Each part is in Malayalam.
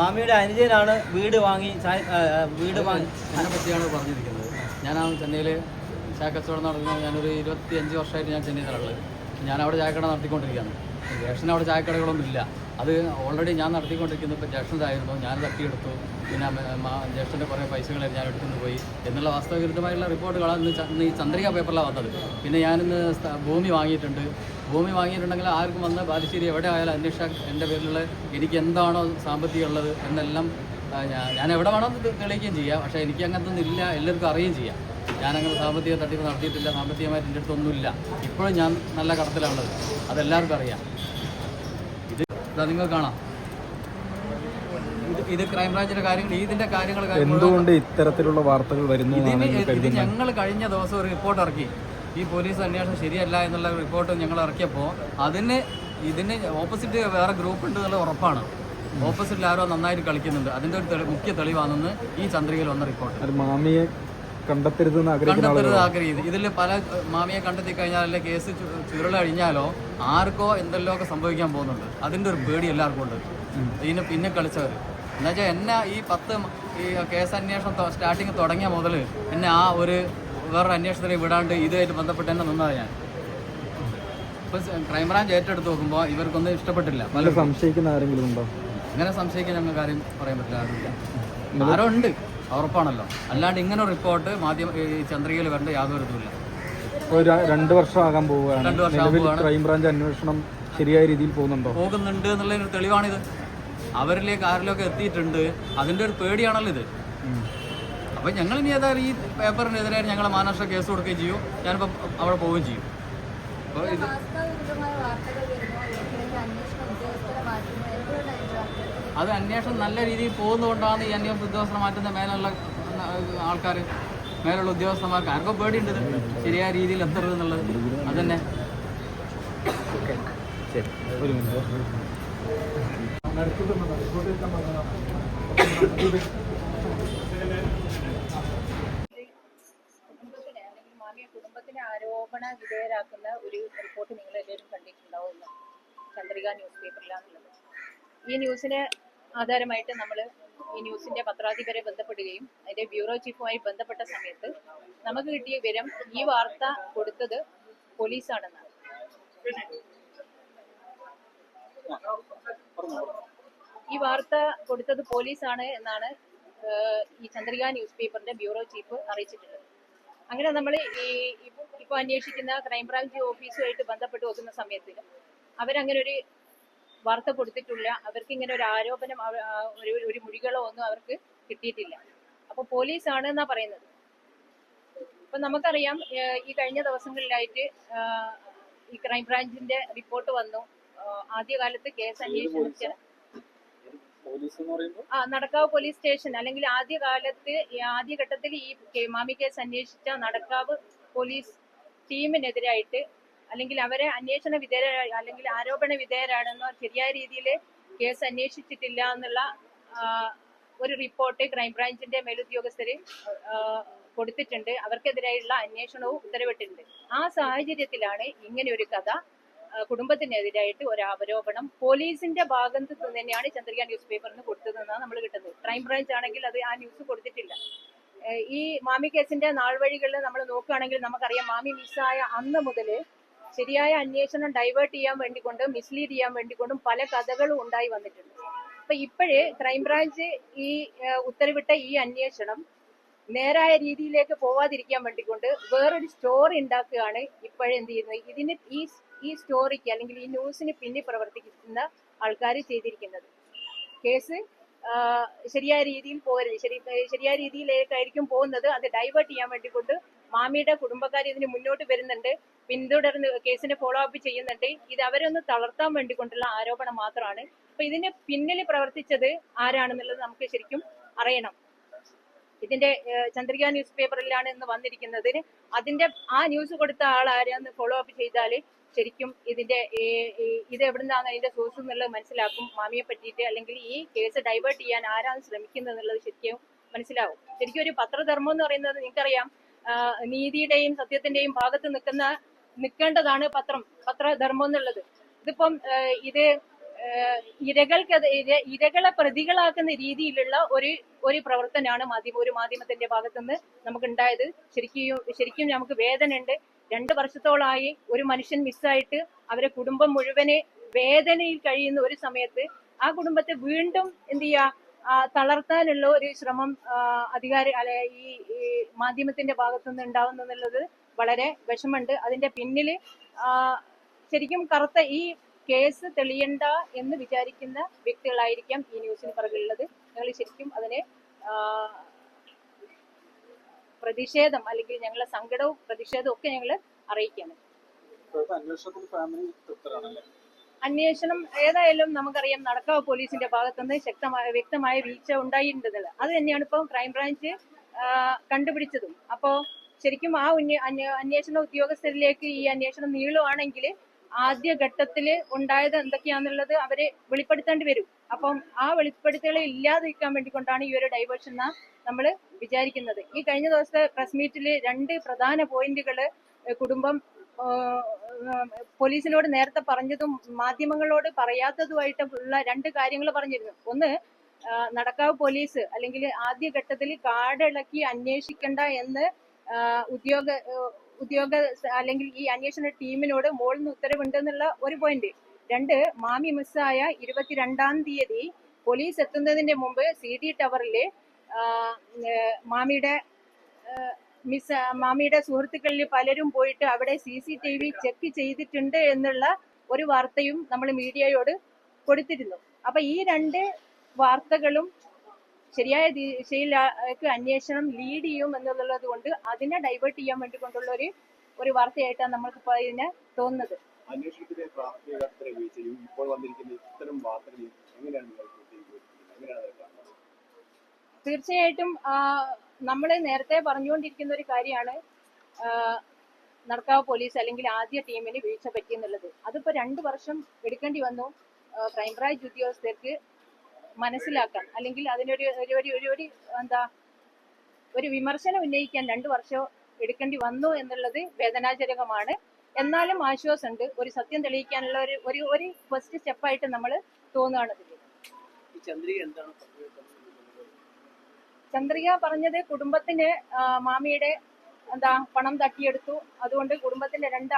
മാമിയുടെ അനുജനാണ് വീട് വാങ്ങി വീട് വാങ്ങി. എന്നെ പറ്റിയാണ് പറഞ്ഞിരിക്കുന്നത്. ഞാൻ ആ ചെന്നൈയിൽ ചായ കച്ചവടം നടത്തുന്ന ഞാനൊരു ഇരുപത്തി അഞ്ച് വർഷമായിട്ട് ഞാൻ ചെന്നൈയിലുള്ളത് ഞാൻ അവിടെ ചായക്കട നടത്തിക്കൊണ്ടിരിക്കുകയാണ്. ജേഷന് അവിടെ ചായക്കടകളൊന്നും ഇല്ല അത് ഓൾറെഡി ഞാൻ നടത്തിക്കൊണ്ടിരിക്കുന്നത് ഇപ്പോൾ ജേഷന്റെതായിരുന്നു ഞാൻ തട്ടിയെടുത്തു. പിന്നെ ജ്യേഷ്ഠന്റെ കുറേ പൈസകൾ ഞാൻ എടുത്തുനിന്ന് പോയി. എന്നുള്ള വാസ്തവവിരുദ്ധമായുള്ള റിപ്പോർട്ടുകളാണ് ഇന്ന് ഈ ചന്ദ്രിക പേപ്പറിലാണ് വന്നത്. പിന്നെ ഞാനിന്ന് ഭൂമി വാങ്ങിയിട്ടുണ്ട്. ഭൂമി വാങ്ങിയിട്ടുണ്ടെങ്കിൽ ആർക്കും വന്ന് ബാലുശ്ശേരി എവിടെ ആയാലും അന്വേഷിച്ചാൽ എന്റെ പേരിലുള്ള എനിക്ക് എന്താണോ സാമ്പത്തികം ഉള്ളത് എന്നെല്ലാം ഞാൻ എവിടെ തെ- തെളിയിക്കുകയും ചെയ്യാം. പക്ഷേ എനിക്ക് അങ്ങനത്തെ ഒന്നും ഇല്ല. എല്ലാവർക്കും അറിയുകയും ചെയ്യാം. ഞാനങ്ങനെ സാമ്പത്തിക തട്ടിപ്പ് നടത്തിയിട്ടില്ല. സാമ്പത്തികമായിട്ട് എന്റെ അടുത്തൊന്നുമില്ല. ഇപ്പോഴും ഞാൻ നല്ല കടത്തിലാണുള്ളത്. അതെല്ലാവർക്കും അറിയാം. ഇത് നിങ്ങൾ കാണാം. ഇത് ക്രൈംബ്രാഞ്ചിന്റെ കാര്യങ്ങൾ ഇതിന്റെ കാര്യങ്ങൾ എന്തുകൊണ്ട് ഇത്തരത്തിലുള്ള വാർത്തകൾ വരുന്നു ഇത് ഞങ്ങൾ കഴിഞ്ഞ ദിവസം ഒരു റിപ്പോർട്ട് ഇറക്കി. ഈ പോലീസ് അന്വേഷണം ശരിയല്ല എന്നുള്ള റിപ്പോർട്ട് ഞങ്ങൾ ഇറക്കിയപ്പോൾ അതിന് ഇതിന് ഓപ്പോസിറ്റ് വേറെ ഗ്രൂപ്പ് ഉണ്ട് എന്നുള്ള ഉറപ്പാണ്. ഓപ്പോസിറ്റിൽ ആരോ നന്നായിട്ട് കളിക്കുന്നുണ്ട്. അതിന്റെ ഒരു മുഖ്യ തെളിവാണെന്ന് ഈ ചന്ദ്രികയിൽ വന്ന റിപ്പോർട്ട് മാമിയെ കണ്ടെത്തരുതെന്ന് കണ്ടെത്തരുത് ആഗ്രഹിക്കുന്നത് ഇതിൽ പല മാമിയെ കണ്ടെത്തി കഴിഞ്ഞാൽ അല്ലെ കേസ് ചുരുളഴിഞ്ഞാലോ ആർക്കോ എന്തെല്ലോ ഒക്കെ സംഭവിക്കാൻ പോകുന്നുണ്ട്. അതിന്റെ ഒരു പേടി എല്ലാവർക്കും ഉണ്ട്. ഇതിന് പിന്നെ കളിച്ചവർ എന്നുവെച്ചാൽ എന്നെ ഈ പത്ത് ഈ കേസ് അന്വേഷണം സ്റ്റാർട്ടിങ് തുടങ്ങിയ മുതൽ എന്നെ ആ ഒരു വേറൊരു അന്വേഷണത്തിൽ വിടാണ്ട് ഇതുമായിട്ട് ബന്ധപ്പെട്ട് എന്നെ നിന്നതാണ് ഞാൻ. ഇപ്പം ക്രൈംബ്രാഞ്ച് ഏറ്റെടുത്ത് നോക്കുമ്പോൾ ഇവർക്കൊന്നും ഇഷ്ടപ്പെട്ടില്ല. പല സംശയിക്കുന്ന ആരെങ്കിലും ഉണ്ടോ? അങ്ങനെ സംശയിക്കാൻ ഞങ്ങൾക്ക് കാര്യം പറയാൻ പറ്റില്ല ആരുമില്ല. ആരോ ഉണ്ട്. ഉറപ്പാണല്ലോ. അല്ലാണ്ട് ഇങ്ങനെ റിപ്പോർട്ട് മാധ്യമ ഈ ചന്ദ്രികയിൽ വരേണ്ട യാതൊരു ഇതുമില്ല. ഒരു വർഷമാകാൻ രണ്ട് വർഷം ആകാൻ പോവുകയാണ്. നിലവിൽ ക്രൈംബ്രാഞ്ച് അന്വേഷണം ശരിയായ രീതിയിൽ പോകുന്നുണ്ടോ? പോകുന്നുണ്ട് എന്നുള്ളതിന് തെളിവാണിത്. അവരിലേക്ക് ആരിലൊക്കെ എത്തിയിട്ടുണ്ട്. അതിന്റെ ഒരു പേടിയാണല്ലോ ഇത്. അപ്പം ഞങ്ങൾ ഇനി ഏതായാലും ഈ പേപ്പറിനെതിരെ ഞങ്ങൾ മഹാരാഷ്ട്ര കേസ് കൊടുക്കുകയും ചെയ്യും. ഞാനിപ്പോൾ അവിടെ പോവുകയും ചെയ്യും. അപ്പോൾ ഇത് വാസ്തവവിരുദ്ധമായ വാർത്തകൾ വരുന്നു ഇടയ്ക്കിടയ്ക്ക് അന്വേഷണ ഉദ്യോഗസ്ഥരെ മാറ്റുന്നു എന്തുകൊണ്ടാണ് അത് അന്വേഷണം നല്ല രീതിയിൽ പോകുന്നതുകൊണ്ടാണ് ഈ അന്വേഷണ ഉദ്യോഗസ്ഥർ മാറ്റുന്ന മേലുള്ള ആൾക്കാർ മേലുള്ള ഉദ്യോഗസ്ഥന്മാർക്ക് ആർക്കോ പേടിയുണ്ട് ശരിയായ രീതിയിൽ എത്തരുത് എന്നുള്ളത്. അതന്നെ. ഒരു കുടുംബത്തിനെ ആരോപണ വിധേയരാക്കുന്ന ഒരു റിപ്പോർട്ട് നിങ്ങൾ എല്ലാവരും കണ്ടിട്ടുണ്ടാവും ഇന്ന് ചന്ദ്രിക ന്യൂസ് പേപ്പറിലാണുള്ളത്. ഈ ന്യൂസിന് ആധാരമായിട്ട് നമ്മൾ ഈ ന്യൂസിന്റെ പത്രാധിപരെ ബന്ധപ്പെടുകയും അതിന്റെ ബ്യൂറോ ചീഫുമായി ബന്ധപ്പെട്ട സമയത്ത് നമുക്ക് കിട്ടിയ വിവരം ഈ വാർത്ത കൊടുത്തത് പോലീസാണെന്നാണ്. ഈ വാർത്ത കൊടുത്തത് പോലീസാണ് എന്നാണ് ഈ ചന്ദ്രിക ന്യൂസ് പേപ്പറിന്റെ ബ്യൂറോ ചീഫ് അറിയിച്ചിട്ടുള്ളത്. അങ്ങനെ നമ്മൾ ഈ ഇപ്പോൾ ഇപ്പൊ അന്വേഷിക്കുന്ന ക്രൈംബ്രാഞ്ച് ഓഫീസുമായിട്ട് ബന്ധപ്പെട്ട് നോക്കുന്ന സമയത്ത് അവരങ്ങനെ ഒരു വാർത്ത കൊടുത്തിട്ടില്ല. അവർക്ക് ഇങ്ങനെ ഒരു ആരോപണം ഒരു ഒരു മുഴികളോ ഒന്നും അവർക്ക് കിട്ടിയിട്ടില്ല. അപ്പൊ ആണ് എന്നാ പറയുന്നത്? ഇപ്പൊ നമുക്കറിയാം ഈ കഴിഞ്ഞ ദിവസങ്ങളിലായിട്ട് ഈ ക്രൈംബ്രാഞ്ചിന്റെ റിപ്പോർട്ട് വന്നു. ആദ്യകാലത്ത് കേസ് അന്വേഷിച്ച ആ നടക്കാവ് പോലീസ് സ്റ്റേഷൻ. അല്ലെങ്കിൽ ആദ്യകാലത്ത് ആദ്യഘട്ടത്തിൽ ഈ ആദ്യ ഘട്ടത്തിൽ ഈ മാമി കേസ് അന്വേഷിച്ച നടക്കാവ് പോലീസ് ടീമിനെതിരായിട്ട് അല്ലെങ്കിൽ അവരെ അന്വേഷണ വിധേയ അല്ലെങ്കിൽ ആരോപണ വിധേയരാണെന്നോ ശരിയായ രീതിയിൽ കേസ് അന്വേഷിച്ചിട്ടില്ല എന്നുള്ള ഒരു റിപ്പോർട്ട് ക്രൈംബ്രാഞ്ചിന്റെ മേലുദ്യോഗസ്ഥര് കൊടുത്തിട്ടുണ്ട്. അവർക്കെതിരായുള്ള അന്വേഷണവും ഉത്തരവിട്ടിട്ടുണ്ട്. ആ സാഹചര്യത്തിലാണ് ഇങ്ങനെ ഒരു കഥ കുടുംബത്തിനെതിരായിട്ട് ഒരു ആരോപണം. പോലീസിന്റെ ഭാഗത്ത് തന്നെയാണ് ചന്ദ്രിക ന്യൂസ് പേപ്പറിന് കൊടുത്തതെന്നാണ് നമ്മൾ കിട്ടുന്നത്. ക്രൈംബ്രാഞ്ച് ആണെങ്കിൽ അത് ആ ന്യൂസ് കൊടുത്തിട്ടില്ല. ഈ മാമി കേസിന്റെ നാൾ വഴികളിൽ നമ്മൾ നോക്കുകയാണെങ്കിൽ നമുക്കറിയാം മാമി മിസ്സായ അന്ന് മുതൽ ശരിയായ അന്വേഷണം ഡൈവേർട്ട് ചെയ്യാൻ വേണ്ടി വേണ്ടിക്കൊണ്ടും മിസ്ലീഡ് ചെയ്യാൻ വേണ്ടി കൊണ്ടും പല കഥകളും ഉണ്ടായി വന്നിട്ടുണ്ട്. അപ്പൊ ഇപ്പോഴേ ക്രൈംബ്രാഞ്ച് ഈ ഉത്തരവിട്ട ഈ അന്വേഷണം നേരായ രീതിയിലേക്ക് പോവാതിരിക്കാൻ വേണ്ടിക്കൊണ്ട് വേറൊരു സ്റ്റോറി ഉണ്ടാക്കുകയാണ് ഇപ്പോഴെന്ത് ചെയ്യുന്നത്. ഇതിന് ഈ ഈ സ്റ്റോറിക്ക് അല്ലെങ്കിൽ ഈ ന്യൂസിന് പിന്നിൽ പ്രവർത്തിക്കുന്ന ആൾക്കാർ ചെയ്തിരിക്കുന്നത്. കേസ് ശരിയായ രീതിയിൽ പോകരുത്. ശരി ശരിയായ രീതിയിലേക്കായിരിക്കും പോകുന്നത്. അത് ഡൈവേർട്ട് ചെയ്യാൻ വേണ്ടിക്കൊണ്ട് മാമിയുടെ കുടുംബക്കാർ ഇതിന് മുന്നോട്ട് വരുന്നുണ്ട്. പിന്തുടർന്ന് കേസിനെ ഫോളോ അപ്പ് ചെയ്യുന്നുണ്ട്. ഇത് അവരൊന്ന് തളർത്താൻ വേണ്ടി കൊണ്ടുള്ള ആരോപണം മാത്രമാണ്. അപ്പൊ ഇതിന് പിന്നിൽ പ്രവർത്തിച്ചത് ആരാണെന്നുള്ളത് നമുക്ക് ശരിക്കും അറിയണം. ഇതിന്റെ ചന്ദ്രിക ന്യൂസ് പേപ്പറിലാണ് ഇന്ന് വന്നിരിക്കുന്നത്. അതിന്റെ ആ ന്യൂസ് കൊടുത്ത ആൾ ആരാന്ന് ഫോളോ അപ്പ് ചെയ്താൽ ശരിക്കും ഇതിന്റെ ഇത് എവിടുന്നാണ് അതിന്റെ സോഴ്സ് എന്നുള്ളത് മനസ്സിലാക്കും. മാമിയെ പറ്റിയിട്ട് അല്ലെങ്കിൽ ഈ കേസ് ഡൈവേർട്ട് ചെയ്യാൻ ആരാണ് ശ്രമിക്കുന്നത് എന്നുള്ളത് ശരിക്കും മനസ്സിലാവും. ശരിക്കും ഒരു പത്രധർമ്മം എന്ന് പറയുന്നത് നിങ്ങൾക്കറിയാം. നീതിയുടെയും സത്യത്തിന്റെയും ഭാഗത്ത് നിൽക്കുന്ന നിൽക്കേണ്ടതാണ് പത്രം പത്രധർമ്മം എന്നുള്ളത്. ഇതിപ്പം ഇത് ഇരകൾക്ക് ഇരകളെ പ്രതികളാക്കുന്ന രീതിയിലുള്ള ഒരു ഒരു പ്രവർത്തനമാണ് മാധ്യമ ഒരു മാധ്യമത്തിന്റെ ഭാഗത്തുനിന്ന് നമുക്ക് ഉണ്ടായത് ശരിക്കും ശരിക്കും നമുക്ക് വേദന ഉണ്ട് രണ്ട് വർഷത്തോളമായി ഒരു മനുഷ്യൻ മിസ്സായിട്ട് അവരെ കുടുംബം മുഴുവനെ വേദനയിൽ കഴിയുന്ന ഒരു സമയത്ത് ആ കുടുംബത്തെ വീണ്ടും എന്ത് ചെയ്യാ ആ, തളർത്താനുള്ള ഒരു ശ്രമം അധികാരി അല്ലെ ഈ മാധ്യമത്തിന്റെ ഭാഗത്തുനിന്ന് ഉണ്ടാവുന്നു എന്നുള്ളത് വളരെ വിഷമുണ്ട് അതിന്റെ പിന്നിൽ ശരിക്കും കറുത്ത ഈ കേസ് തെളിയണ്ട എന്ന് വിചാരിക്കുന്ന വ്യക്തികളായിരിക്കാം ഈ ന്യൂസിന് പിറകിലുള്ളത്. ഞങ്ങൾ ശരിക്കും അതിനെ പ്രതിഷേധം അല്ലെങ്കിൽ ഞങ്ങളുടെ സങ്കടവും പ്രതിഷേധവും ഒക്കെ ഞങ്ങൾ അറിയിക്കാണ് അന്വേഷണം ഏതായാലും നമുക്കറിയാം നടക്കാവ് പോലീസിന്റെ ഭാഗത്തുനിന്ന് ശക്തമായ വ്യക്തമായ വീഴ്ച ഉണ്ടായിട്ടുണ്ടെന്നുള്ളത്. അത് തന്നെയാണ് ഇപ്പോൾ ക്രൈംബ്രാഞ്ച് കണ്ടുപിടിച്ചതും. അപ്പോ ശരിക്കും ആ അന്വേഷണ ഉദ്യോഗസ്ഥരിലേക്ക് ഈ അന്വേഷണം നീളുവാണെങ്കിൽ ആദ്യ ഘട്ടത്തിൽ ഉണ്ടായത് എന്തൊക്കെയാന്നുള്ളത് അവരെ വെളിപ്പെടുത്തേണ്ടി വരും. അപ്പം ആ വെളിപ്പെടുത്തലുകൾ ഇല്ലാതിരിക്കാൻ വേണ്ടി കൊണ്ടാണ് ഈ ഒരു ഡൈവേർഷൻ എന്ന നമ്മൾ വിചാരിക്കുന്നത്. ഈ കഴിഞ്ഞ ദിവസത്തെ പ്രസ് മീറ്റിൽ രണ്ട് പ്രധാന പോയിന്റുകൾ കുടുംബം പോലീസിനോട് നേരത്തെ പറഞ്ഞതും മാധ്യമങ്ങളോട് പറയാത്തതുമായിട്ട് ഉള്ള രണ്ട് കാര്യങ്ങൾ പറഞ്ഞിരുന്നു. ഒന്ന് നടക്കാവ് പോലീസ് അല്ലെങ്കിൽ ആദ്യ ഘട്ടത്തിൽ കാടിളക്കി അന്വേഷിക്കണ്ട എന്ന് ഉദ്യോഗ ഉദ്യോഗ അല്ലെങ്കിൽ ഈ അന്വേഷണ ടീമിനോട് മോളിൽ നിന്ന് ഉത്തരവുണ്ടെന്നുള്ള ഒരു പോയിന്റ് രണ്ട് മാമി മിസ്സായ ഇരുപത്തിരണ്ടാം തീയതി പോലീസ് എത്തുന്നതിന്റെ മുമ്പ് സി ഡി ടവറിൽ മാമിയുടെ മിസ് മാമിയുടെ സുഹൃത്തുക്കളിൽ പലരും പോയിട്ട് അവിടെ C C T V check ചെയ്തിട്ടുണ്ട് എന്നുള്ള ഒരു വാർത്തയും നമ്മൾ മീഡിയയോട് കൊടുത്തിരുന്നു. അപ്പൊ ഈ രണ്ട് വാർത്തകളും ശരിയായ ദിശയിലേക്ക് അന്വേഷണം ലീഡ് ചെയ്യും എന്നുള്ളത് കൊണ്ട് അതിനെ ഡൈവേർട്ട് ചെയ്യാൻ വേണ്ടി കൊണ്ടുള്ള ഒരു ഒരു വാർത്തയായിട്ടാണ് നമ്മൾക്ക് ഇപ്പോൾ ഇതിനെ തോന്നുന്നത്. അന്വേഷണത്തിലെ വീഴ്ചയും ഇപ്പോൾ വന്നിരിക്കുന്ന ഇത്തരം എങ്ങനെയാണ്? തീർച്ചയായിട്ടും നമ്മൾ നേരത്തെ പറഞ്ഞുകൊണ്ടിരിക്കുന്ന ഒരു കാര്യമാണ് നടക്കാവ് പോലീസ് അല്ലെങ്കിൽ ആദ്യ ടീമിന് വീഴ്ച പറ്റിയെന്നുള്ളത് അതിപ്പോ രണ്ടു വർഷം എടുക്കേണ്ടി വന്നു. ക്രൈംബ്രാഞ്ച് ഉദ്യോഗസ്ഥർക്ക് മനസ്സിലാക്കാൻ അല്ലെങ്കിൽ അതിനൊരു ഒരു ഒരു ഒരു എന്താ ഒരു വിമർശനം ഉന്നയിക്കാൻ രണ്ട് വർഷം എടുക്കേണ്ടി വന്നു എന്നുള്ളത് വേദനാജനകമാണ്. എന്നാലും ആശ്വാസമുണ്ട്. ഒരു സത്യം തെളിയിക്കാനുള്ള ഒരു ഒരു ഫസ്റ്റ് സ്റ്റെപ്പായിട്ട് നമ്മൾ തോന്നുകയാണ്. ഇതിൽ ചന്ദ്രിക എന്താണ്? ചന്ദ്രിക പറഞ്ഞത് കുടുംബത്തിന് മാമിയുടെ എന്താ പണം തട്ടിയെടുത്തു. അതുകൊണ്ട് കുടുംബത്തിന്റെ രണ്ട്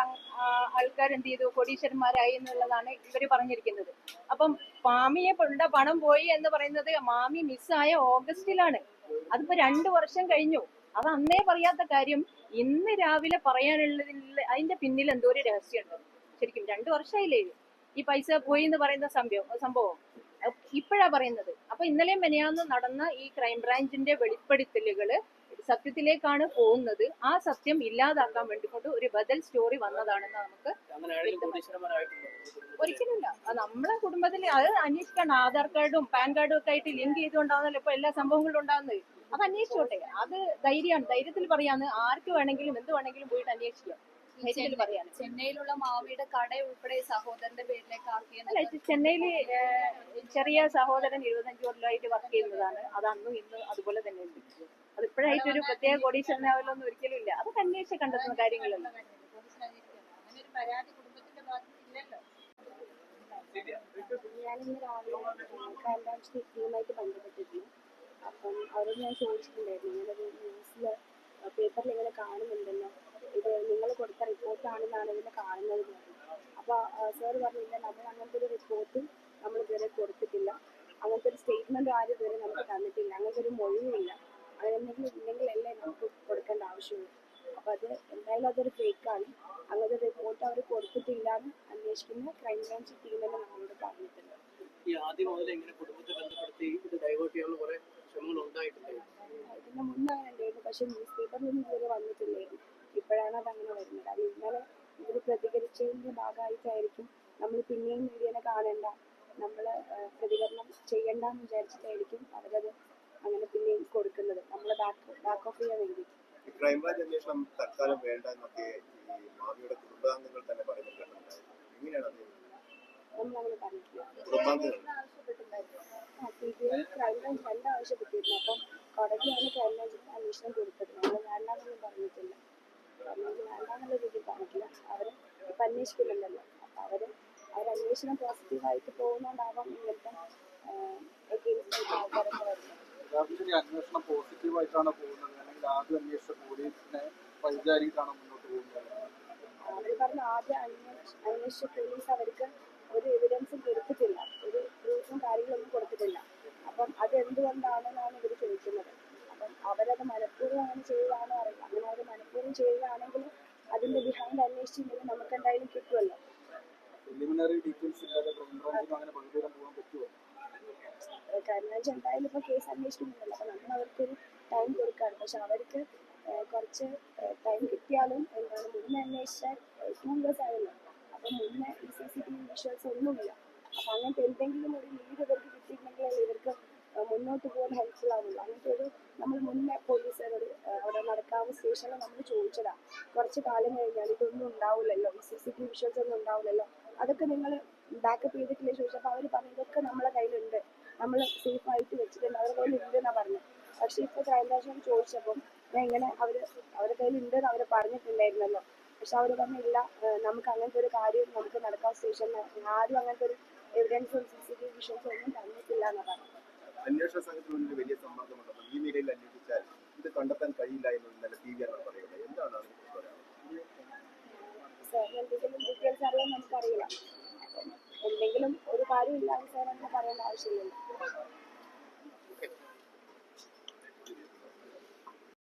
ആൾക്കാർ എന്ത് ചെയ്തു? കോടീശ്വരന്മാരായി എന്നുള്ളതാണ് ഇവർ പറഞ്ഞിരിക്കുന്നത്. അപ്പം മാമിയെ കൊണ്ട പണം പോയി എന്ന് പറയുന്നത് മാമി മിസ്സായ ഓഗസ്റ്റിലാണ്. അതിപ്പോ രണ്ടു വർഷം കഴിഞ്ഞു. അത് അന്നേ പറയാത്ത കാര്യം ഇന്ന് രാവിലെ പറയാനുള്ളതിൽ അതിന്റെ പിന്നിൽ എന്തോ ഒരു രഹസ്യമുണ്ട്. ശരിക്കും രണ്ടു വർഷമായില്ലേ? ഈ പൈസ പോയി എന്ന് പറയുന്ന സംഭവം സംഭവം. ഇപ്പോഴാ പറയുന്നത്. അപ്പൊ ഇന്നലെയും മെനയാന്ന് നടന്ന ഈ ക്രൈംബ്രാഞ്ചിന്റെ വെളിപ്പെടുത്തലുകൾ സത്യത്തിലേക്കാണ് പോകുന്നത്. ആ സത്യം ഇല്ലാതാക്കാൻ വേണ്ടിക്കൊണ്ട് ഒരു ബദൽ സ്റ്റോറി വന്നതാണെന്ന് നമുക്ക്? ഒരിക്കലുമില്ല. നമ്മളെ കുടുംബത്തിൽ അത് അന്വേഷിക്കണം ആധാർ കാർഡും പാൻ കാർഡും ഒക്കെ ആയിട്ട് ലിങ്ക് ചെയ്തുകൊണ്ടാണല്ലോ ഇപ്പൊ എല്ലാ സംഭവങ്ങളും ഉണ്ടാകുന്നത് അത് അന്വേഷിച്ചോട്ടെ. അത് ധൈര്യമാണ് ധൈര്യത്തിൽ പറയാന്ന് ആർക്ക് വേണമെങ്കിലും എന്ത് വേണമെങ്കിലും പോയിട്ട് അന്വേഷിക്കാം. ചെന്നൈയിലുള്ള മാവിയുടെ കട ഉൾപ്പെടെ സഹോദരന്റെ പേരിലേക്ക് അല്ല ചെന്നൈയിൽ ചെറിയ സഹോദരൻ ഇരുപത്തഞ്ച് കൊല്ലമായിട്ട് വർക്ക് ചെയ്യുന്നതാണ് അത് അന്നും ഇന്നും അതുപോലെ തന്നെ ഉണ്ട്. അത് ഇപ്പോഴായിട്ട് ഒരു പ്രത്യേക കോടീശ്വരനാവലൊന്നും ഒരിക്കലും ഇല്ല. അതൊക്കെ അന്വേഷിച്ച് കണ്ടെത്തുന്ന കാര്യങ്ങളല്ല. ഞാനിന്ന് രാവിലെ ടീമുമായിട്ട് ബന്ധപ്പെട്ടിരുന്നു. അപ്പം അവരോട് ഞാൻ ചോദിച്ചിട്ടുണ്ടായിരുന്നു. ഇങ്ങനൊരു ന്യൂസിൽ പേപ്പറിൽ ഇങ്ങനെ കാണുന്നുണ്ടല്ലോ. ഇത് നിങ്ങൾ കൊടുത്ത റിപ്പോർട്ടാണെന്നാണ് ഇതിൽ കാണുന്നത്. അപ്പോൾ സാർ പറഞ്ഞില്ല നമ്മൾ അങ്ങനത്തെ ഒരു റിപ്പോർട്ടും നമ്മൾ ഇതുവരെ കൊടുത്തിട്ടില്ല. അങ്ങനത്തെ ഒരു സ്റ്റേറ്റ്മെന്റ് ആരും ഇതുവരെ നമുക്ക് തന്നിട്ടില്ല. അങ്ങനത്തെ ഒരു മൊഴിയുമില്ല അങ്ങനെ എന്തെങ്കിലും ഉണ്ടെങ്കിലല്ലേ നമുക്ക് കൊടുക്കേണ്ട ആവശ്യമുള്ളൂ. അപ്പോൾ അത് എന്തായാലും അതൊരു ഫേക്കാണ് അങ്ങനത്തെ റിപ്പോർട്ട് അവർ കൊടുത്തിട്ടില്ല എന്ന് അന്വേഷിക്കുന്ന ക്രൈംബ്രാഞ്ച് ടീം തന്നെ നമ്മളോട് പറഞ്ഞിട്ടുണ്ട് ഈ ആദ്യം മുതൽ ഇങ്ങനെ കുടുംബത്തെ ബന്ധപ്പെടുത്തി ഇത് ഡൈവേർട്ട് ചെയ്യാനുള്ള കുറെ ശ്രമങ്ങൾ ഉണ്ടായിട്ടുണ്ട് ഇതിന് മുന്നേ ഉണ്ടായിരുന്നു പക്ഷെ ന്യൂസ് പേപ്പറിലൊന്നും ഇതുവരെ വന്നിട്ടില്ലായിരുന്നു. ഇപ്പോഴാണ് അത് അങ്ങനെ വരുന്നത്. അത് ഇന്നലെ ഇവർ പ്രതികരിച്ചതിന്റെ ഭാഗമായിട്ടായിരിക്കും നമ്മൾ പിന്നെയും മീഡിയനെ കാണേണ്ട നമ്മൾ പ്രതികരണം ചെയ്യണ്ട എന്ന് വിചാരിച്ചിട്ടായിരിക്കും അവരത് അങ്ങനെ പിന്നെയും കൊടുക്കുന്നത്. നമ്മൾ ബാക്ക് ബാക്ക് ഓഫ് ചെയ്യാൻ വേണ്ടി. ക്രൈംബ്രാഞ്ച് അന്വേഷണം തൽക്കാലം വേണ്ട എന്നൊക്കെ ഈ മാമിയുടെ കുടുംബാംഗങ്ങൾ തന്നെ പറയുന്നുണ്ടായിരുന്നു. എങ്ങനെയാണ് അത്? നമ്മളങ്ങനെ പറഞ്ഞിട്ടില്ല. കുടുംബാംഗങ്ങൾ. ആ സി ബി ഐ ക്രൈംബ്രാഞ്ച് രണ്ട് ആവശ്യപ്പെട്ടിരുന്നു. അപ്പം കോടതിയാണ് ക്രൈംബ്രാഞ്ചിന് അന്വേഷണം കൊടുത്തത് നമ്മൾ വേണ്ടാന്നൊന്നും പറഞ്ഞിട്ടില്ല ക്രൈംബ്രാഞ്ച് വേണ്ടാന്നുള്ള രീതിയിൽ പറഞ്ഞിട്ടില്ല അവർ ഇപ്പം അന്വേഷിക്കുന്നുണ്ടല്ലോ അപ്പം അവർ അവർ അന്വേഷണം പോസിറ്റീവായിട്ട് പോകുന്നതുകൊണ്ടാവാം ഇങ്ങനത്തെ അന്വേഷണം പോസിറ്റീവ് ആയിട്ടാണ് പോകുന്നത്. അല്ലെങ്കിൽ ആദ്യം അന്വേഷിച്ച പോലീസിനെ വൈചാരികമായിട്ടാണ് മുന്നോട്ട് പോകുന്നത്. അവർ പറഞ്ഞ ആദ്യം അന്വേഷ അന്വേഷിച്ച പോലീസ് അവർക്ക് ഒരു എവിഡൻസും കൊടുത്തിട്ടില്ല. ഒരു പ്രൂഫും കാര്യങ്ങളൊന്നും കൊടുത്തിട്ടില്ല. അപ്പം അത് എന്തുകൊണ്ടാണെന്നാണ് ഇവർ ചോദിക്കുന്നത്. അപ്പം അവരത് മനഃപൂർവം അങ്ങനെ ചെയ്യുകയാണോ അറിയില്ല അങ്ങനെ അവർ മനഃപൂർവം ചെയ്യുകയാണെങ്കിൽ അതിന്റെ ബിഹൈൻഡ് അന്വേഷിച്ചില്ലെങ്കിൽ നമുക്ക് എന്തായാലും കിട്ടുമല്ലോ പ്രിലിമിനറി ഡീറ്റെയിൽസ് ഇല്ലാതെ ക്രൈംബ്രാഞ്ചിനും അങ്ങനെ ബഹുദൂരം പോകാൻ പറ്റുമോ? കാരണം എന്തായാലും ഇപ്പോൾ കേസ് അന്വേഷിക്കുന്നുണ്ടല്ലോ. അപ്പം നമ്മൾ അവർക്കൊരു ടൈം കൊടുക്കാറ് പക്ഷെ അവർക്ക് കുറച്ച് ടൈം കിട്ടിയാലും എന്താണ് മുന്നേ അന്വേഷിച്ചാൽ ടു ഇയേഴ്സ് ആയല്ലോ. അപ്പം മുന്നേ C C T V visuals ഒന്നുമില്ല. അപ്പം അങ്ങനത്തെ എന്തെങ്കിലും ഒരു ലീഡ് ഇവർക്ക് കിട്ടിയിട്ടുണ്ടെങ്കിൽ ഇവർക്ക് മുന്നോട്ട് പോകാൻ ഹെൽപ്ഫുൾ ആവുള്ളൂ. അങ്ങനത്തെ ഒരു നമ്മൾ മുന്നേ പോലീസുകാരോട് അവിടെ നടക്കാവ് സ്റ്റേഷനിൽ നമ്മൾ ചോദിച്ചതാ. കുറച്ച് കാലം കഴിഞ്ഞാൽ ഇതൊന്നും ഉണ്ടാവില്ലല്ലോ. C C T V visuals ഒന്നും ഉണ്ടാവില്ലല്ലോ. അതൊക്കെ നിങ്ങൾ ബാക്കപ്പ് ചെയ്തിട്ടില്ലേ ചോദിച്ചപ്പോൾ അവർ പറഞ്ഞു ഇതൊക്കെ നമ്മളെ കയ്യിലുണ്ട്. നമ്മൾ സേഫ് ആയിട്ട് വെച്ചിട്ടുണ്ട്. അവരുടെ കയ്യിൽ ഉണ്ടെന്നാണ് പറഞ്ഞത് പക്ഷെ ഇപ്പോൾ ക്രൈംബ്രാഞ്ചിനോട് ചോദിച്ചപ്പോൾ ഞാൻ ഇങ്ങനെ അവർ അവരുടെ കയ്യിൽ ഉണ്ടെന്ന് അവർ പറഞ്ഞിട്ടുണ്ടായിരുന്നല്ലോ. പക്ഷെ അവർ പറഞ്ഞില്ല നമുക്ക് അങ്ങനത്തെ ഒരു കാര്യം നമുക്ക് നടക്കാൻ സ്റ്റേഷനിൽ ആരും അങ്ങനത്തെ ഒരു എവിഡൻസും സി സി ടി വി വിഷൻസും ഒന്നും തന്നിട്ടില്ല എന്ന് പറഞ്ഞു. അന്വേഷണ സംഘത്തിന് വലിയ അറിയാൻ